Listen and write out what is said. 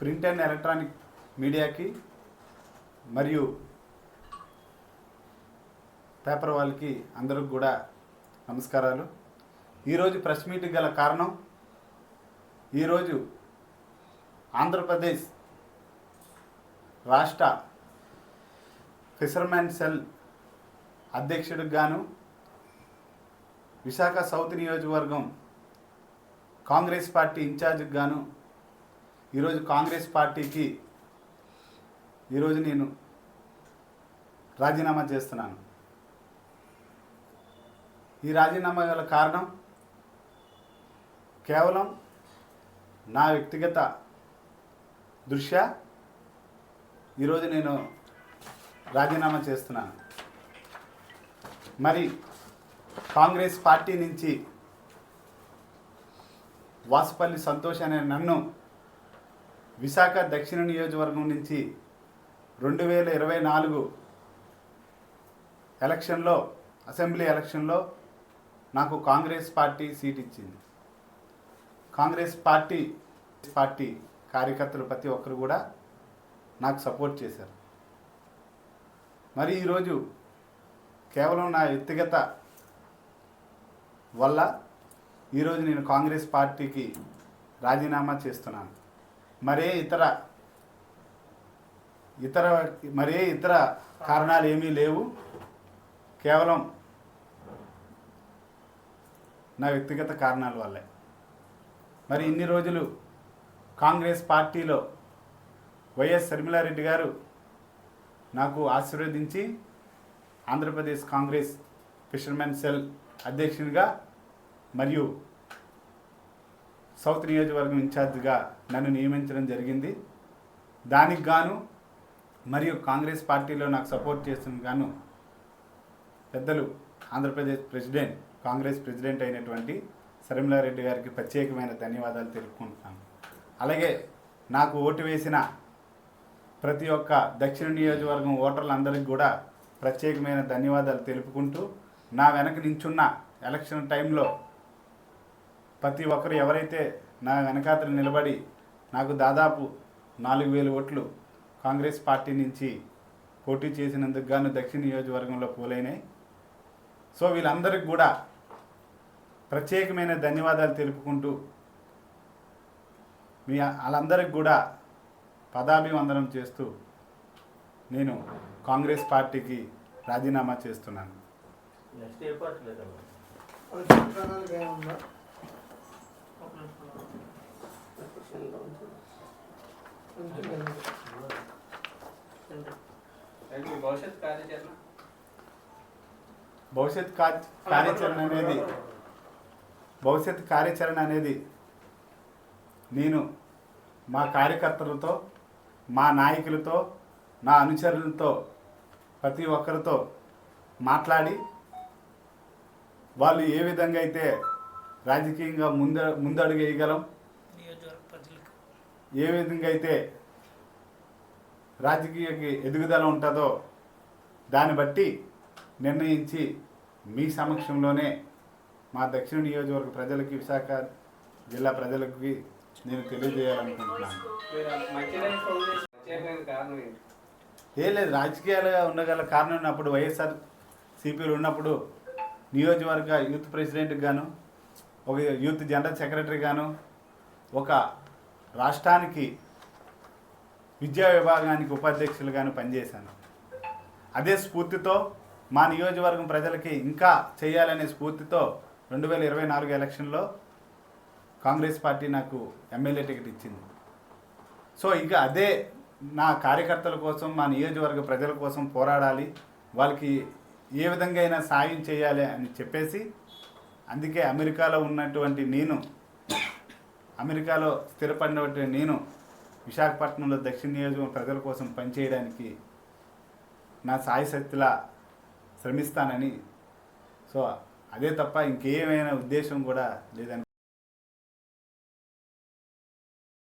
Print and electronic మీడియాకి మరియు paper వాళ్ళకి అందరికి కూడా నమస్కారాలు. ఈరోజు ప్రెస్ మీట్ గల కారణం ఈరోజు ఆంధ్రప్రదేశ్ రాష్ట్ర ఫిషర్మెన్ సెల్ అధ్యక్షుడికి గాను విశాఖ సౌత్ నియోజకవర్గం కాంగ్రెస్ పార్టీ ఇన్ఛార్జికి గాను ఈరోజు కాంగ్రెస్ పార్టీకి ఈరోజు నేను రాజీనామా చేస్తున్నాను. ఈ రాజీనామా గల కారణం కేవలం నా వ్యక్తిగత దృష్ట్యా ఈరోజు నేను రాజీనామా చేస్తున్నాను. మరి కాంగ్రెస్ పార్టీ నుంచి వాసుపల్లి సంతోష్ అనే నన్ను విశాఖ దక్షిణ నియోజకవర్గం నుంచి రెండు వేల ఇరవై నాలుగు ఎలక్షన్లో అసెంబ్లీ ఎలక్షన్లో నాకు కాంగ్రెస్ పార్టీ సీట్ ఇచ్చింది. కాంగ్రెస్ పార్టీ పార్టీ కార్యకర్తలు ప్రతి ఒక్కరు కూడా నాకు సపోర్ట్ చేశారు. మరి ఈరోజు కేవలం నా వ్యక్తిగత వల్ల ఈరోజు నేను కాంగ్రెస్ పార్టీకి రాజీనామా చేస్తున్నాను. మరే ఇతర ఇతర మరే ఇతర కారణాలు ఏమీ లేవు. కేవలం నా వ్యక్తిగత కారణాల వల్లే. మరి ఇన్ని రోజులు కాంగ్రెస్ పార్టీలో వైఎస్ శర్మిలారెడ్డి గారు నాకు ఆశీర్వదించి ఆంధ్రప్రదేశ్ కాంగ్రెస్ ఫిషర్మెన్ సెల్ అధ్యక్షునిగా మరియు సౌత్ నియోజకవర్గం ఇన్ఛార్జ్గా నన్ను నియమించడం జరిగింది. దానికి గాను మరియు కాంగ్రెస్ పార్టీలో నాకు సపోర్ట్ చేస్తున్న గాను పెద్దలు ఆంధ్రప్రదేశ్ ప్రెసిడెంట్ కాంగ్రెస్ ప్రెసిడెంట్ అయినటువంటి శర్మిలారెడ్డి గారికి ప్రత్యేకమైన ధన్యవాదాలు తెలుపుకుంటున్నాను. అలాగే నాకు ఓటు వేసిన ప్రతి ఒక్క దక్షిణ నియోజకవర్గం ఓటర్లందరికీ కూడా ప్రత్యేకమైన ధన్యవాదాలు తెలుపుకుంటూ నా వెనక నించున్న ఎలక్షన్ టైంలో ప్రతి ఒక్కరు ఎవరైతే నా వెనకాతలు నిలబడి నాకు దాదాపు నాలుగు వేల ఓట్లు కాంగ్రెస్ పార్టీ నుంచి పోటీ చేసినందుకు గాను దక్షిణ నియోజకవర్గంలో పోలైనాయి. సో వీళ్ళందరికీ కూడా ప్రత్యేకమైన ధన్యవాదాలు తెలుపుకుంటూ మీ వాళ్ళందరికి కూడా పదాభివందనం చేస్తూ నేను కాంగ్రెస్ పార్టీకి రాజీనామా చేస్తున్నాను నెక్స్ట్ ఏ పార్టీ లేదమ్మా భవిష్యత్ కార్యాచరణ? భవిష్యత్ కార్యాచరణ అనేది భవిష్యత్ కార్యాచరణ అనేది నేను మా కార్యకర్తలతో మా నాయకులతో నా అనుచరులతో ప్రతి ఒక్కరితో మాట్లాడి వాళ్ళు ఏ విధంగా అయితే రాజకీయంగా ముంద ముందడుగు వేయగలం ఏ విధంగా అయితే రాజకీయ ఎదుగుదల ఉంటుందో దాన్ని బట్టి నిర్ణయించి మీ సమక్షంలోనే మా దక్షిణ నియోజకవర్గ ప్రజలకి విశాఖ జిల్లా ప్రజలకి నేను తెలియజేయాలనుకుంటున్నాను. మీరు ఏం లేదు రాజకీయాలుగా ఉండగల కారణం అప్పుడు వైఎస్ఆర్ సిపిలు ఉన్నప్పుడు నియోజకవర్గ యూత్ ప్రెసిడెంట్కి గాను ఒక యూత్ జనరల్ సెక్రటరీ గాను ఒక రాష్ట్రానికి విద్యా విభాగానికి ఉపాధ్యక్షులుగాను పనిచేశాను. అదే స్ఫూర్తితో మా నియోజకవర్గం ప్రజలకి ఇంకా చేయాలనే స్ఫూర్తితో రెండు వేల ఇరవై నాలుగు ఎలక్షన్లో కాంగ్రెస్ పార్టీ నాకు ఎమ్మెల్యే టికెట్ ఇచ్చింది. సో ఇక అదే నా కార్యకర్తల కోసం మా నియోజకవర్గ ప్రజల కోసం పోరాడాలి వాళ్ళకి ఏ విధంగా అయినా సాయం చేయాలి అని చెప్పేసి అందుకే అమెరికాలో ఉన్నటువంటి నేను అమెరికాలో స్థిరపడినటువంటి నేను విశాఖపట్నంలో దక్షిణ నియోజకవర్గం ప్రజల కోసం పనిచేయడానికి నా సాయశక్తిలా శ్రమిస్తానని. సో అదే తప్ప ఇంకేమైనా ఉద్దేశం కూడా లేదని